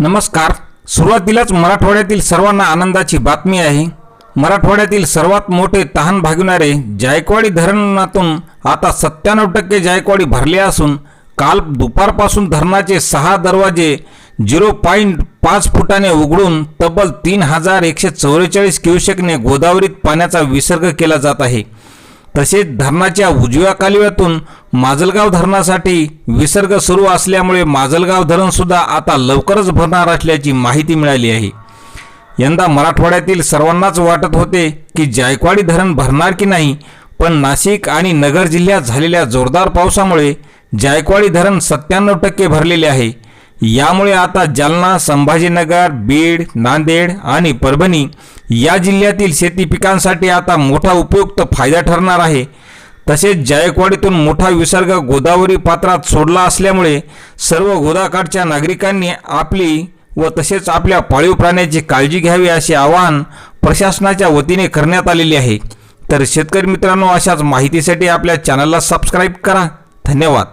नमस्कार. सुरुवातीलाच मराठवाड्यातील सर्वांना आनंदाची बातमी आहे. मराठवाड्यातील सर्वात मोठे तहान भागविणारे जायकवाडी धरणातून आता सत्त्याण्णव टक्के जायकवाडी भरले असून काल दुपारपासून धरणाचे सहा दरवाजे झिरो पॉईंट पाच फुटाने उघडून तब्बल तीन हजार एकशे चौवेचाळीस क्युसेकने गोदावरीत पाण्याचा विसर्ग केला जात आहे. तसेच धरणाच्या उजव्या कालव्यातून माजलगाव धरणासाठी विसर्ग सुरू असल्यामुळे माजलगाव धरणसुद्धा आता लवकरच भरणार असल्याची माहिती मिळाली आहे. यंदा मराठवाड्यातील सर्वांनाच वाटत होते की जायकवाडी धरण भरणार की नाही पण नाशिक आणि नगर जिल्ह्यात झालेल्या जोरदार पावसामुळे जायकवाडी धरण सत्त्याण्णव टक्के भरलेले आहे. यामुळे आता जालना संभाजीनगर बीड नांदेड आणि परभणी या जिल्ह्यातील शेती पिकांसाठी आता मोठा उपयुक्त फायदा ठरणार आहे. तसेच जायकवाडीतून मोठा विसर्ग गोदावरी पात्रात सोडला असल्यामुळे सर्व गोदाकाठच्या नागरिकांनी आपली व तसेच आपल्या पाळीव प्राण्याची काळजी घ्यावी असे आवाहन प्रशासनाच्या वतीने करण्यात आलेले आहे. तर शेतकरी मित्रांनो अशाच माहितीसाठी आपल्या चॅनलला सबस्क्राईब करा. धन्यवाद.